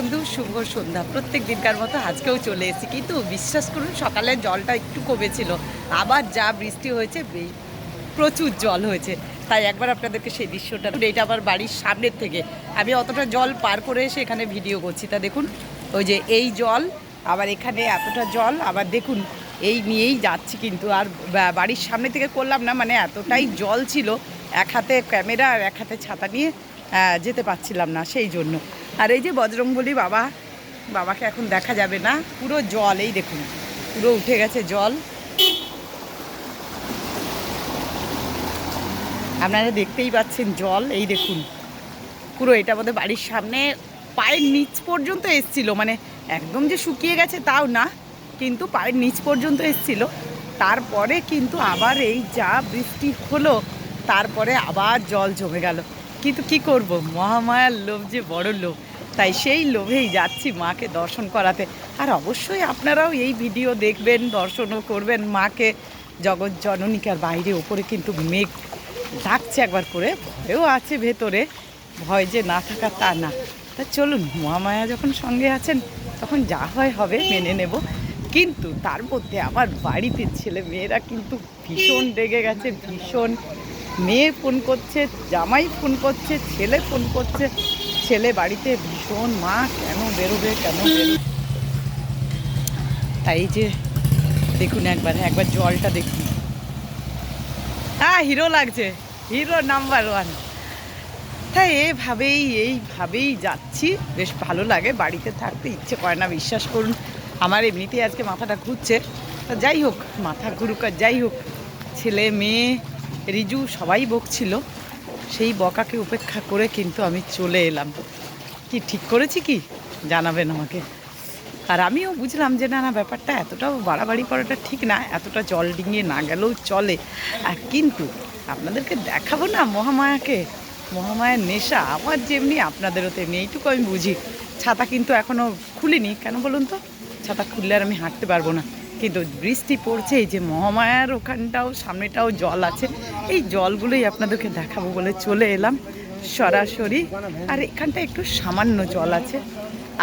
বন্ধু, শুভ সন্ধ্যা। প্রত্যেক দিনকার মতো আজকেও চলে এসেছি। কিন্তু বিশ্বাস করুন সকালে জলটা একটু কমেছিল। আবার যা বৃষ্টি হয়েছে প্রচুর জল হয়েছে। তাই একবার আপনাদেরকে সেই দৃশ্যটা এটা আমার বাড়ির সামনের থেকে। আমি অতটা জল পার করে এসে এখানে ভিডিও করছি। তা দেখুন, ওই যে এই জল, আবার এখানে এতটা জল। আবার দেখুন, এই নিয়েই যাচ্ছি কিন্তু। আর বাড়ির সামনে থেকে করলাম না মানে এতটাই জল ছিল। এক হাতে ক্যামেরা আর এক হাতে ছাতা নিয়ে যেতে পারছিলাম না সেই জন্য। আর এই যে বজরংবলী বাবা, বাবাকে এখন দেখা যাবে না। পুরো জল, এই দেখুন, পুরো উঠে গেছে জল। আপনারা দেখতেই পাচ্ছেন জল, এই দেখুন। পুরো এটা আমাদের বাড়ির সামনে, পায়ের নিচ পর্যন্ত এসছিল। মানে একদম যে শুকিয়ে গেছে তাও না, কিন্তু পায়ের নিচ পর্যন্ত এসছিল। তারপরে কিন্তু আবার এই যা বৃষ্টি হলো, তারপরে আবার জল জমে গেল। কিন্তু কি করব? মহামায়ার লোভ যে বড় লোভ, তাই সেই লোভেই যাচ্ছি মাকে দর্শন করাতে। আর অবশ্যই আপনারাও এই ভিডিও দেখবেন, দর্শনও করবেন মাকে। জগৎ জননীকার বাইরে ওপরে কিন্তু মেঘ ডাকছে একবার করে, ভয়ও আছে ভেতরে। ভয় যে না থাকা তা না। তা চলুন, মহামায়া যখন সঙ্গে আছেন, তখন যা হয় হবে মেনে নেব। কিন্তু তার মধ্যে আমার বাড়িতে ছেলে মেয়েরা কিন্তু ভীষণ রেগে গেছে, ভীষণ মেয়ে ফোন করছে, জামাই ফোন করছে, ছেলে ফোন করছে। ছেলে বাড়িতে ভীষণ মা, কেন বেরোবে, কেন তাই যে, দেখুন একবার একবার জলটা দেখুন। হ্যাঁ হিরো লাগছে, হিরো নাম্বার ওয়ান। তাই এভাবেই, এইভাবেই যাচ্ছি। বেশ ভালো লাগে, বাড়িতে থাকতে ইচ্ছে করে না, বিশ্বাস করুন। আমার এমনিতেই আজকে মাথাটা ঘুরছে। তা যাই হোক, মাথা ঘুরুক আর যাই হোক, ছেলে, মেয়ে রিজু সবাই বকছিল, সেই বকাকে উপেক্ষা করে কিন্তু আমি চলে এলাম। কি, ঠিক করেছি কি? জানাবেন আমাকে। আর আমিও বুঝলাম যে, না না, ব্যাপারটা এতটাও বাড়াবাড়ি করাটা ঠিক না, এতটা জল ডিঙিয়ে না গেলেও চলে। আর কিন্তু আপনাদেরকে দেখাবো না মহামায়াকে। মহামায়ার নেশা আমার যেমনি আপনাদেরও তেমনি এইটুকু আমি বুঝি। ছাতা কিন্তু এখনও খুলিনি, কেন বলুন তো? ছাতা খুললে আর আমি হাঁটতে পারব না। কিন্তু বৃষ্টি পড়ছে, এই যে মহামায়ার ওখানটাও, সামনেটাও জল আছে। এই জলগুলোই আপনাদেরকে দেখাবো বলে চলে এলাম সরাসরি। আর এখানটা একটু সামান্য জল আছে।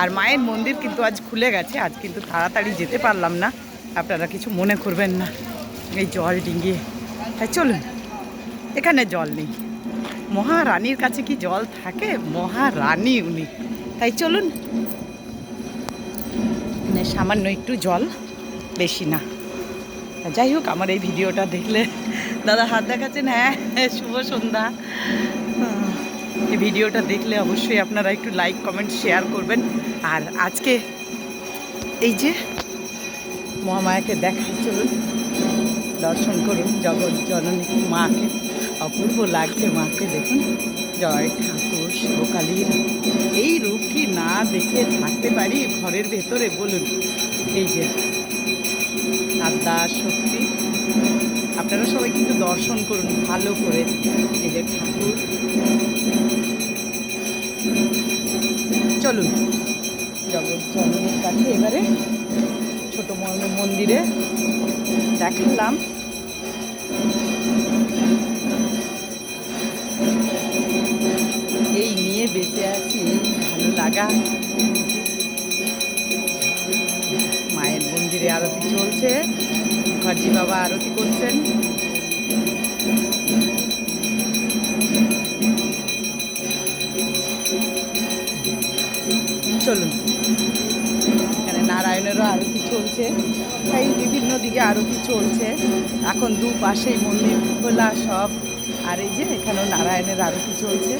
আর মায়ের মন্দির কিন্তু আজ খুলে গেছে, আজ কিন্তু তাড়াতাড়ি যেতে পারলাম না। আপনারা কিছু মনে করবেন না, এই জল ডিঙ্গিয়ে। তাই চলুন, এখানে জল নেই। মহারানীর কাছে কি জল থাকে? মহারানী উনি। তাই চলুন। মানে সামান্য একটু জল। বেশি না। যাই হোক, আমার এই ভিডিওটা দেখলে দাদা হাত দেখাচ্ছেন হ্যাঁ শুভ সন্ধ্যা। এই ভিডিওটা দেখলে অবশ্যই আপনারা একটু লাইক কমেন্ট শেয়ার করবেন। আর আজকে এই যে মহামায়াকে দেখাই, চলুন। দর্শন করুন জগৎ জননী মাকে। অপূর্ব লাগছে মাকে, দেখুন। জয় ঠাকুর শিবকালীর এই রূপ কি না দেখে থাকতে পারি? ঘরের ভেতরে বলুন। এই যে আদ্যা শক্তি আপনারা সবাই কিন্তু দর্শন করুন, ভালো করে। এই যে ঠাকুর। চলুন। জগৎ কাছে এবারে ছোট মন- মন্দিরে দেখালাম। এই নিয়ে বেঁচে আছি, ভালো লাগা। মন্দিরে আরতি চলছে। মুখার্জি বাবা আরতি করছেন। চলুন। এখানে নারায়ণেরও আরতি চলছে। তাই বিভিন্ন দিকে আরতি চলছে। এখন দুপাশেই মন্দির, খোলা সব। আর এই যে এখানেও নারায়ণের আরতি চলছে।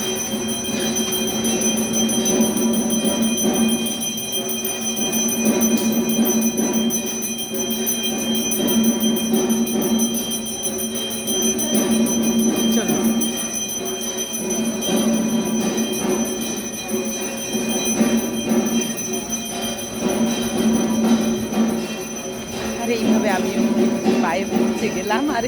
আমিও পায়ে পৌঁছে গেলাম আর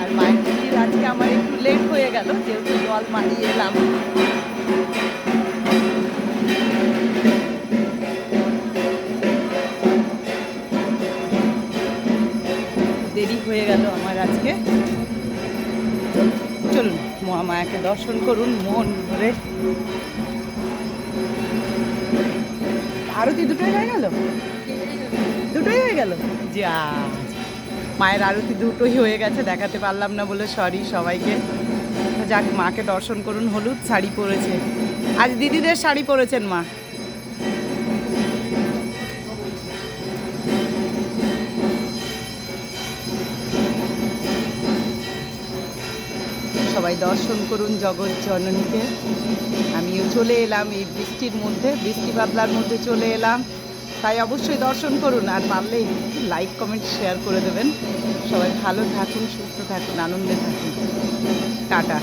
আর মায়ের মন্দির আজকে আমার একটু লেট হয়ে গেল, যেহেতু জল মারিয়ে এলাম। দেরি হয়ে গেল আমার আজকে। চলুন, মহামায়াকে দর্শন করুন, মন ভরে। আরতি দুটোই হয়ে গেল? দুটোই হয়ে গেল? যা, মায়ের আরতি দুটোই হয়ে গেছে, দেখাতে পারলাম না বলে সরি সবাইকে। যাক, মাকে দর্শন করুন, হলুদ শাড়ি পরেছে। আজ দিদিদের শাড়ি পরেছেন মা। সবাই দর্শন করুন জগৎ জননীকে। আমিও চলে এলাম এই বৃষ্টির মধ্যে, বৃষ্টি বাদলার মধ্যে চলে এলাম। তাই অবশ্যই দর্শন করুন, আর পারলে লাইক কমেন্ট শেয়ার করে দেবেন। সবাই ভালো থাকুন, সুস্থ থাকুন, আনন্দে থাকুন। টাটা।